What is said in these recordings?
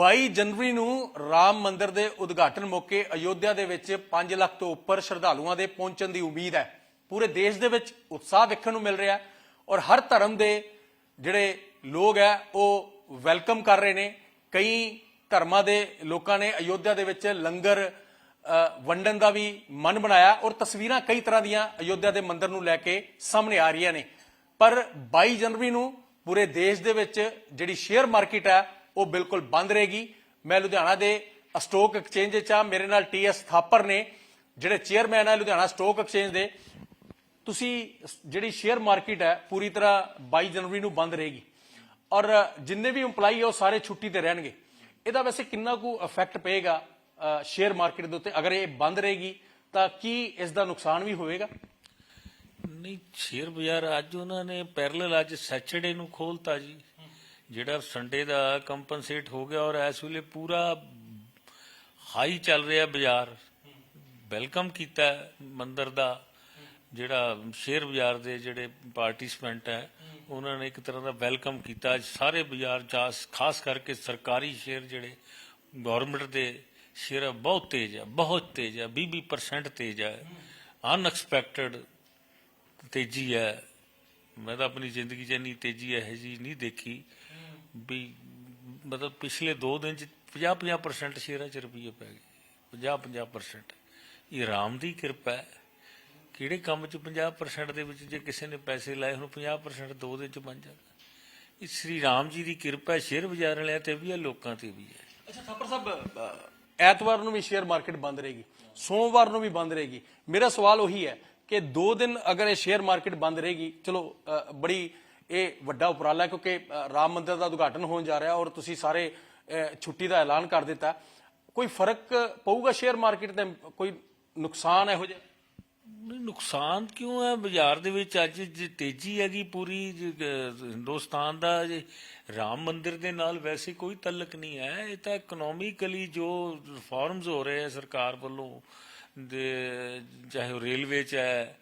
22 ਜਨਵਰੀ ਨੂੰ ਰਾਮ ਮੰਦਿਰ ਦੇ ਉਦਘਾਟਨ ਮੌਕੇ ਅਯੋਧਿਆ ਦੇ ਵਿੱਚ 5 ਲੱਖ ਤੋਂ ਉੱਪਰ ਸ਼ਰਧਾਲੂਆਂ ਦੇ ਪਹੁੰਚਣ ਦੀ ਉਮੀਦ ਹੈ। ਪੂਰੇ ਦੇਸ਼ ਦੇ ਵਿੱਚ ਉਤਸ਼ਾਹ ਵੇਖਣ ਨੂੰ ਮਿਲ ਰਿਹਾ ਹੈ ਔਰ ਹਰ ਧਰਮ ਦੇ ਜਿਹੜੇ ਲੋਕ ਹੈ, ਉਹ ਵੈਲਕਮ ਕਰ ਰਹੇ ਨੇ। ਕਈ ਧਰਮਾਂ ਦੇ ਲੋਕਾਂ ਨੇ ਅਯੋਧਿਆ ਦੇ ਵਿੱਚ ਲੰਗਰ ਵੰਡਣ ਦਾ ਵੀ ਮਨ ਬਣਾਇਆ ਔਰ ਤਸਵੀਰਾਂ ਕਈ ਤਰ੍ਹਾਂ ਦੀਆਂ ਅਯੋਧਿਆ ਦੇ ਮੰਦਿਰ ਨੂੰ ਲੈ ਕੇ ਸਾਹਮਣੇ ਆ ਰਹੀਆਂ ਨੇ। ਪਰ 22 ਜਨਵਰੀ ਨੂੰ ਪੂਰੇ ਦੇਸ਼ ਦੇ ਵਿੱਚ ਜਿਹੜੀ ਸ਼ੇਅਰ ਮਾਰਕੀਟ ਹੈ ਉਹ ਬਿਲਕੁਲ ਬੰਦ ਰਹੇਗੀ। ਮੈਂ ਲੁਧਿਆਣਾ ਦੇ ਸਟੋਕ ਐਕਸਚੇਂਜ 'ਚ ਆ। ਮੇਰੇ ਨਾਲ ਟੀਐਸ ਥਾਪਰ ਨੇ, ਜਿਹੜੇ ਚੇਅਰਮੈਨ ਹੈ ਲੁਧਿਆਣਾ ਸਟੋਕ ਐਕਸਚੇਂਜ ਦੇ। ਤੁਸੀਂ ਜਿਹੜੀ ਸ਼ੇਅਰ ਮਾਰਕੀਟ ਹੈ, ਪੂਰੀ ਤਰ੍ਹਾਂ 22 ਜਨਵਰੀ ਨੂੰ ਬੰਦ ਰਹੇਗੀ। ਔਰ ਜਿੰਨੇ ਵੀ EMPLOYE ਹੈ ਉਹ ਸਾਰੇ ਛੁੱਟੀ ਤੇ ਰਹਿਣਗੇ। ਇਹਦਾ ਵੈਸੇ ਕਿੰਨਾ ਕੁ ਇਫੈਕਟ ਪਏਗਾ ਸ਼ੇਅਰ ਮਾਰਕੀਟ ਦੇ ਉੱਤੇ? ਅਗਰ ਇਹ ਬੰਦ ਰਹੇਗੀ, ਤਾਂ ਕੀ ਇਸ ਦਾ ਨੁਕਸਾਨ ਵੀ ਹੋਵੇਗਾ? ਨਹੀਂ ਸ਼ੇਅਰ ਬਾਜ਼ਾਰ ਅੱਜ ਉਹਨਾਂ ਨੇ ਪੈਰਲਲ ਅੱਜ ਸੈਚਰਡੇ ਨੂੰ ਖੋਲਤਾ ਜੀ। ਜਿਹੜਾ ਸੰਡੇ ਦਾ ਕੰਪਨਸੇਟ ਹੋ ਗਿਆ ਔਰ ਇਸ ਵੇਲੇ ਪੂਰਾ ਹਾਈ ਚੱਲ ਰਿਹਾ ਬਾਜ਼ਾਰ। ਵੈਲਕਮ ਕੀਤਾ ਮੰਦਰ ਦਾ, ਜਿਹੜਾ ਸ਼ੇਅਰ ਬਾਜ਼ਾਰ ਦੇ ਜਿਹੜੇ ਪਾਰਟਿਸਪੈਂਟ ਹੈ, ਉਹਨਾਂ ਨੇ ਇੱਕ ਤਰ੍ਹਾਂ ਦਾ ਵੈਲਕਮ ਕੀਤਾ। ਸਾਰੇ ਬਾਜ਼ਾਰ ਜਾ ਖਾਸ ਕਰਕੇ ਸਰਕਾਰੀ ਸ਼ੇਅਰ ਜਿਹੜੇ ਗਵਰਨਮੈਂਟ ਦੇ ਸ਼ੇਅਰ ਬਹੁਤ ਤੇਜ਼ ਹੈ ਬਹੁਤ ਤੇਜ਼ ਹੈ 20% ਤੇਜ਼ ਹੈ ਅਨਐਕਸਪੈਕਟਡ ਤੇਜ਼ੀ ਹੈ। ਮੈਂ ਤਾਂ ਆਪਣੀ ਜ਼ਿੰਦਗੀ 'ਚ ਇੰਨੀ ਤੇਜ਼ੀ ਇਹ ਜੀ ਨਹੀਂ ਦੇਖੀ। ਵੀ ਮਤਲਬ ਪਿਛਲੇ 2 ਦਿਨ 'ਚ 50-50% ਸ਼ੇਅਰਾਂ 'ਚ ਰੁਪਈਏ ਪੈ ਗਏ। 50-50% ਇਹ ਰਾਮ ਦੀ ਕਿਰਪਾ ਹੈ। ਕਿਹੜੇ ਕੰਮ 'ਚ 50% ਦੇ ਵਿੱਚ ਜੇ ਕਿਸੇ ਨੇ ਪੈਸੇ ਲਾਏ, ਹੁਣ 50% ਦੋ ਦਿਨ 'ਚ ਬਣ ਜਾਂਦਾ। ਇਹ ਸ੍ਰੀ ਰਾਮ ਜੀ ਦੀ ਕਿਰਪਾ ਸ਼ੇਅਰ ਬਾਜ਼ਾਰ ਵਾਲਿਆਂ ਤੇ ਵੀ ਹੈ, ਲੋਕਾਂ ਤੇ ਵੀ ਹੈ। ਅੱਛਾ, ਥਾਪਰ ਸਾਹਿਬ ਐਤਵਾਰ ਨੂੰ ਵੀ ਸ਼ੇਅਰ ਮਾਰਕੀਟ ਬੰਦ ਰਹੇਗੀ। ਸੋਮਵਾਰ ਨੂੰ ਵੀ ਬੰਦ ਰਹੇਗੀ। ਮੇਰਾ ਸਵਾਲ ਉਹੀ ਹੈ ਕਿ ਦੋ ਦਿਨ ਅਗਰ ਇਹ ਸ਼ੇਅਰ ਮਾਰਕੀਟ ਬੰਦ ਰਹੇਗੀ, ਚਲੋ ਬੜੀ ਇਹ ਵੱਡਾ ਉਪਰਾਲਾ ਹੈ ਕਿਉਂਕਿ ਰਾਮ ਮੰਦਿਰ ਦਾ ਉਦਘਾਟਨ ਹੋਣ ਜਾ ਰਿਹਾ ਔਰ ਤੁਸੀਂ ਸਾਰੇ ਛੁੱਟੀ ਦਾ ਐਲਾਨ ਕਰ ਦਿੱਤਾ। ਕੋਈ ਫ਼ਰਕ ਪਊਗਾ ਸ਼ੇਅਰ ਮਾਰਕੀਟ ਤੇ? ਕੋਈ ਨੁਕਸਾਨ ਇਹੋ ਜਿਹਾ? ਨਹੀਂ, ਨੁਕਸਾਨ ਕਿਉਂ ਹੈ? ਬਾਜ਼ਾਰ ਦੇ ਵਿੱਚ ਅੱਜ ਤੇਜ਼ੀ ਹੈਗੀ ਪੂਰੀ ਹਿੰਦੁਸਤਾਨ ਦਾ ਰਾਮ ਮੰਦਿਰ ਦੇ ਨਾਲ ਵੈਸੇ ਕੋਈ ਤਲਕ ਨਹੀਂ ਹੈ। ਇਹ ਤਾਂ ਇਕਨੋਮਿਕਲੀ ਜੋ ਰਿਫਾਰਮਸ ਹੋ ਰਹੇ ਹੈ ਸਰਕਾਰ ਵੱਲੋਂ, ਦੇ, ਚਾਹੇ ਉਹ ਰੇਲਵੇ ਚ ਹੈ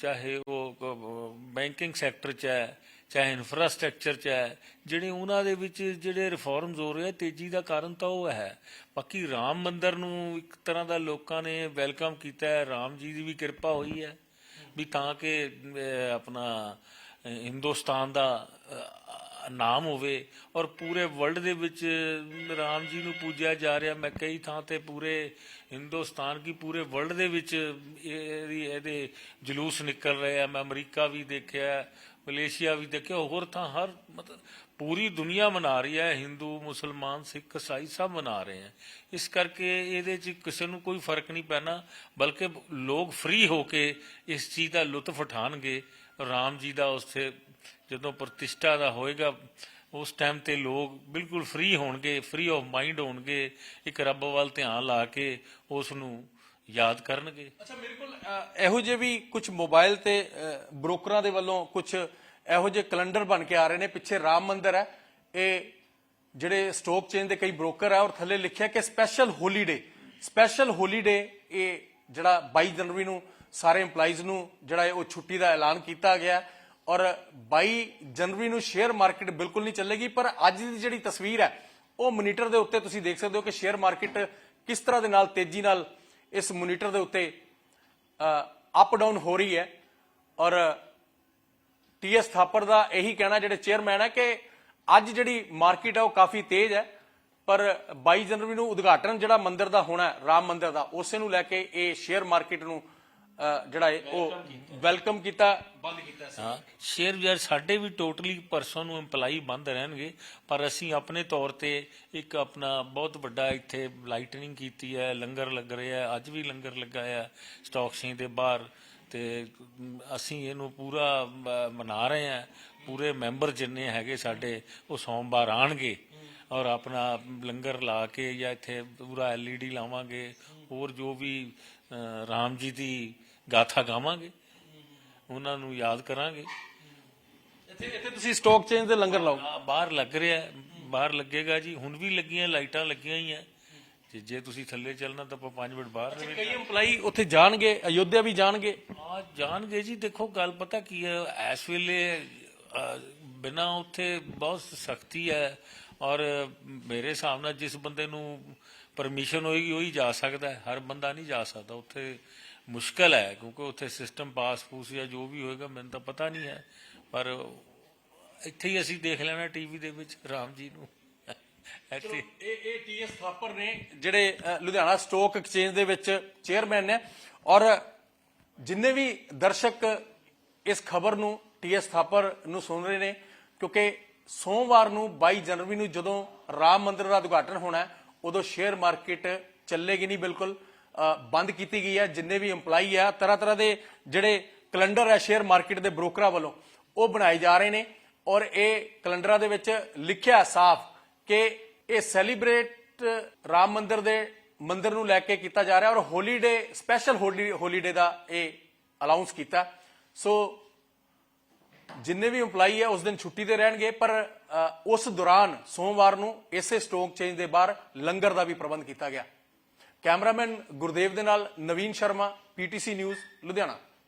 ਚਾਹੇ ਉਹ ਬੈਂਕਿੰਗ ਸੈਕਟਰ ਚ ਹੈ ਚਾਹੇ ਇਨਫਰਾਸਟ੍ਰਕਚਰ ਚ ਹੈ, ਜਿਹੜੇ ਉਹਨਾਂ ਦੇ ਵਿੱਚ ਜਿਹੜੇ ਰਿਫਾਰਮਸ ਹੋ ਰਹੇ ਆ, ਤੇਜ਼ੀ ਦਾ ਕਾਰਨ ਤਾਂ ਉਹ ਹੈ। ਬਾਕੀ ਰਾਮ ਮੰਦਰ ਨੂੰ ਇੱਕ ਤਰ੍ਹਾਂ ਦਾ ਲੋਕਾਂ ਨੇ ਵੈਲਕਮ ਕੀਤਾ ਹੈ, ਰਾਮ ਜੀ ਦੀ ਵੀ ਕਿਰਪਾ ਹੋਈ ਹੈ, ਵੀ ਤਾਂ ਕਿ ਆਪਣਾ ਹਿੰਦੁਸਤਾਨ ਦਾ ਨਾਮ ਹੋਵੇ ਔਰ ਪੂਰੇ ਵਰਲਡ ਦੇ ਵਿੱਚ ਰਾਮ ਜੀ ਨੂੰ ਪੂਜਿਆ ਜਾ ਰਿਹਾ, ਮੈਂ ਕਈ ਥਾਂ ਤੇ ਪੂਰੇ ਹਿੰਦੁਸਤਾਨ ਕੀ ਪੂਰੇ ਵਰਲਡ ਦੇ ਵਿੱਚ ਇਹਦੀ, ਇਹਦੇ ਜਲੂਸ ਨਿਕਲ ਰਹੇ ਆ, ਮੈਂ ਅਮਰੀਕਾ ਵੀ ਦੇਖਿਆ, ਮਲੇਸ਼ੀਆ ਵੀ ਦੇਖਿਆ, ਹੋਰ ਥਾਂ ਹਰ ਮਤਲਬ ਪੂਰੀ ਦੁਨੀਆ ਮਨਾ ਰਹੀ ਹੈ, ਹਿੰਦੂ, ਮੁਸਲਮਾਨ, ਸਿੱਖ ਈਸਾਈ ਸਭ ਮਨਾ ਰਹੇ ਹੈ। ਇਸ ਕਰਕੇ ਇਹਦੇ 'ਚ ਕਿਸੇ ਨੂੰ ਕੋਈ ਫ਼ਰਕ ਨਹੀਂ ਪੈਣਾ, ਬਲਕਿ ਲੋਕ ਫ੍ਰੀ ਹੋ ਕੇ ਇਸ ਚੀਜ਼ ਦਾ ਲੁਤਫ ਉਠਾਣਗੇ ਰਾਮ ਜੀ ਦਾ ਉਸੇ ਜਦੋਂ ਪ੍ਰਤਿਸ਼ਠਾ ਦਾ ਹੋਏਗਾ, ਉਸ ਟਾਈਮ ਤੇ ਲੋਕ ਬਿਲਕੁਲ ਫ੍ਰੀ ਹੋਣਗੇ ਫ੍ਰੀ ਆਫ ਮਾਈਂਡ ਹੋਣਗੇ, ਇੱਕ ਰੱਬ ਵੱਲ ਧਿਆਨ ਲਾ ਕੇ ਉਸ ਨੂੰ ਯਾਦ ਕਰਨਗੇ। ਅੱਛਾ, ਮੇਰੇ ਕੋਲ ਇਹੋ ਜਿਹੇ ਵੀ ਕੁਝ ਮੋਬਾਈਲ ਤੇ ਬ੍ਰੋਕਰਾਂ ਦੇ ਵੱਲੋਂ ਕੁਝ ਇਹੋ ਜਿਹੇ ਕੈਲੰਡਰ ਬਣ ਕੇ ਆ ਰਹੇ ਨੇ, ਪਿੱਛੇ ਰਾਮ ਮੰਦਿਰ ਹੈ। ਇਹ ਜਿਹੜੇ ਸਟੋਕ ਚੇਨ ਦੇ ਕਈ ਬ੍ਰੋਕਰ ਆ ਔਰ ਥੱਲੇ ਲਿਖਿਆ ਕਿ ਸਪੈਸ਼ਲ ਹੋਲੀਡੇ ਸਪੈਸ਼ਲ ਹੋਲੀਡੇ ਇਹ ਜਿਹੜਾ 22 ਜਨਵਰੀ ਨੂੰ ਸਾਰੇ EMPLOYEES ਨੂੰ ਜਿਹੜਾ ਉਹ ਛੁੱਟੀ ਦਾ ਐਲਾਨ ਕੀਤਾ ਗਿਆ ਔਰ 22 ਜਨਵਰੀ ਨੂੰ ਸ਼ੇਅਰ ਮਾਰਕੀਟ ਬਿਲਕੁਲ ਨਹੀਂ ਚੱਲੇਗੀ, ਪਰ ਅੱਜ ਦੀ ਜਿਹੜੀ ਤਸਵੀਰ ਹੈ, ਉਹ ਮੋਨੀਟਰ ਦੇ ਉੱਤੇ ਤੁਸੀਂ ਦੇਖ ਸਕਦੇ ਹੋ ਕਿ ਸ਼ੇਅਰ ਮਾਰਕੀਟ ਕਿਸ ਤਰ੍ਹਾਂ ਦੇ ਨਾਲ ਤੇਜ਼ੀ ਨਾਲ ਇਸ ਮੋਨੀਟਰ ਦੇ ਉੱਤੇ ਅਪ ਡਾਊਨ ਹੋ ਰਹੀ ਹੈ। ਔਰ ਟੀਐਸ ਥਾਪਰ ਦਾ ਇਹੀ ਕਹਿਣਾ, ਜਿਹੜੇ ਚੇਅਰਮੈਨ ਹੈ ਕਿ ਅੱਜ ਜਿਹੜੀ ਮਾਰਕੀਟ ਹੈ, ਉਹ ਕਾਫੀ ਤੇਜ਼ ਹੈ। ਪਰ 22 ਜਨਵਰੀ ਨੂੰ ਉਦਘਾਟਨ ਜਿਹੜਾ ਮੰਦਿਰ ਦਾ ਹੋਣਾ ਹੈ, ਰਾਮ ਮੰਦਿਰ ਦਾ, ਉਸੇ ਨੂੰ ਲੈ ਕੇ ਇਹ ਸ਼ੇਅਰ ਮਾਰਕੀਟ ਨੂੰ ਜਿਹੜਾ ਹੈ ਉਹ ਵੈਲਕਮ ਕੀਤਾ। ਬੰਦ ਕੀਤਾ ਸੀ। ਹਾਂ ਸ਼ੇਅਰ ਬਾਜ਼ਾਰ ਸਾਡੇ ਵੀ ਟੋਟਲੀ ਪਰਸਨ ਨੂੰ EMPLOYE ਬੰਦ ਰਹਿਣਗੇ ਪਰ ਅਸੀਂ ਆਪਣੇ ਤੌਰ ਤੇ ਇੱਕ ਆਪਣਾ ਬਹੁਤ ਵੱਡਾ ਇੱਥੇ ਲਾਈਟਨਿੰਗ ਕੀਤੀ ਹੈ ਲੰਗਰ ਲੱਗ ਰਿਹਾ ਹੈ ਅੱਜ ਵੀ ਲੰਗਰ ਲੱਗਾ ਹੈ ਸਟਾਕ ਸਿੰਘ ਦੇ ਬਾਹਰ ਤੇ ਅਸੀਂ ਇਹਨੂੰ ਪੂਰਾ ਮਨਾ ਰਹੇ ਹਾਂ। ਪੂਰੇ ਮੈਂਬਰ ਜਿੰਨੇ ਹੈਗੇ ਸਾਡੇ ਉਹ ਸੋਮਵਾਰ ਆਣਗੇ ਔਰ ਆਪਣਾ ਲੰਗਰ ਲਾ ਕੇ ਜਾਂ ਇੱਥੇ ਪੂਰਾ ਐਲਈਡੀ ਲਾਵਾਂਗੇ ਹੋਰ ਜੋ ਵੀ ਰਾਮ ਜੀ ਦੀ ਗਾਥਾ ਗਾਵਾਂਗੇ ਉਹਨਾਂ ਨੂੰ ਯਾਦ ਕਰਾਂਗੇ। ਇੱਥੇ ਇੱਥੇ ਤੁਸੀਂ ਸਟਾਕ ਚੇਂਜ ਦੇ ਲੰਗਰ ਲਾਓ। ਆ ਬਾਹਰ ਲੱਗ ਰਿਹਾ ਬਾਹਰ ਲੱਗੇਗਾ ਜੀ। ਹੁਣ ਵੀ ਲੱਗੀਆਂ ਲਾਈਟਾਂ ਲੱਗੀਆਂ ਹੀ ਆ ਜੇ ਜੇ ਤੁਸੀਂ ਥੱਲੇ ਚੱਲਣਾ ਤਾਂ ਆਪਾਂ 5 ਮਿੰਟ ਬਾਹਰ ਰਵੇ ਕਈ EMPLOYEE ਉੱਥੇ ਜਾਣਗੇ ਅਯੋਧਿਆ ਵੀ ਜਾਣਗੇ। ਆ ਜਾਣਗੇ ਜੀ। ਦੇਖੋ ਗੱਲ ਪਤਾ ਕੀ ਹੈ ਇਸ ਵੇਲੇ ਬਿਨਾ ਉੱਥੇ ਬਹੁਤ ਸਖਤੀ ਹੈ ਔਰ ਮੇਰੇ ਹਿਸਾਬ ਨਾਲ ਜਿਸ ਬੰਦੇ ਨੂੰ ਪਰਮਿਸ਼ਨ ਹੋਏਗੀ ਉਹੀ ਜਾ ਸਕਦਾ ਹੈ। ਹਰ ਬੰਦਾ ਨਹੀਂ ਜਾ ਸਕਦਾ। ਉੱਥੇ ਮੁਸ਼ਕਲ ਹੈ, ਕਿਉਂਕਿ ਉੱਥੇ ਸਿਸਟਮ ਪਾਸ ਪੂਸ ਜਾਂ ਜੋ ਵੀ ਹੋਏਗਾ, ਮੈਨੂੰ ਤਾਂ ਪਤਾ ਨਹੀਂ ਹੈ। ਪਰ ਇੱਥੇ ਹੀ ਅਸੀਂ ਦੇਖ ਲੈਣਾ ਟੀਵੀ ਦੇ ਵਿੱਚ, ਰਾਮ ਜੀ ਨੂੰ। ਇੱਥੇ ਇਹ ਇਹ ਟੀਐਸ ਥਾਪਰ ਨੇ, ਜਿਹੜੇ ਲੁਧਿਆਣਾ ਸਟਾਕ ਐਕਸਚੇਂਜ ਦੇ ਵਿੱਚ ਚੇਅਰਮੈਨ ਨੇ। ਔਰ ਜਿੰਨੇ ਵੀ ਦਰਸ਼ਕ ਇਸ ਖਬਰ ਨੂੰ ਟੀਐਸ ਥਾਪਰ ਨੂੰ ਸੁਣ ਰਹੇ ਨੇ ਕਿਉਂਕਿ ਸੋਮਵਾਰ ਨੂੰ 22 ਜਨਵਰੀ ਨੂੰ ਜਦੋਂ ਰਾਮ ਮੰਦਿਰ ਦਾ ਉਦਘਾਟਨ ਹੋਣਾ ਉਦੋਂ ਸ਼ੇਅਰ ਮਾਰਕੀਟ ਚੱਲੇਗੀ ਨਹੀਂ ਬਿਲਕੁਲ ਬੰਦ ਕੀਤੀ ਗਈ ਹੈ, ਜਿੰਨੇ ਵੀ EMPLOYE ਆ ਤਰ੍ਹਾਂ ਤਰ੍ਹਾਂ ਦੇ ਜਿਹੜੇ ਕੈਲੰਡਰ ਹੈ ਸ਼ੇਅਰ ਮਾਰਕੀਟ ਦੇ ਬ੍ਰੋਕਰਾਂ ਵੱਲੋਂ, ਉਹ ਬਣਾਏ ਜਾ ਰਹੇ ਨੇ ਔਰ ਇਹ ਕੈਲੰਡਰਾਂ ਦੇ ਵਿੱਚ ਲਿਖਿਆ ਸਾਫ਼ ਕਿ ਇਹ ਸੈਲੀਬ੍ਰੇਟ ਰਾਮ ਮੰਦਿਰ ਦੇ ਮੰਦਿਰ ਨੂੰ ਲੈ ਕੇ ਕੀਤਾ ਜਾ ਰਿਹਾ ਔਰ ਹੋਲੀਡੇ ਸਪੈਸ਼ਲ ਹੋਲੀਡੇ ਦਾ ਇਹ ਅਨਾਉਂਸ ਕੀਤਾ। ਸੋ ਜਿੰਨੇ ਵੀ EMPLOYE ਹੈ ਉਸ ਦਿਨ ਛੁੱਟੀ ਤੇ ਰਹਿਣਗੇ, ਪਰ ਉਸ ਦੌਰਾਨ ਸੋਮਵਾਰ ਨੂੰ ਇਸੇ ਸਟੋਕ ਚੇਂਜ ਦੇ ਬਾਹਰ ਲੰਗਰ ਦਾ ਵੀ ਪ੍ਰਬੰਧ ਕੀਤਾ ਗਿਆ। ਕੈਮਰਾਮੈਨ ਗੁਰਦੇਵ ਦੇ ਨਾਲ ਨਵੀਨ ਸ਼ਰਮਾ ਪੀਟੀਸੀ ਨਿਊਜ਼ ਲੁਧਿਆਣਾ।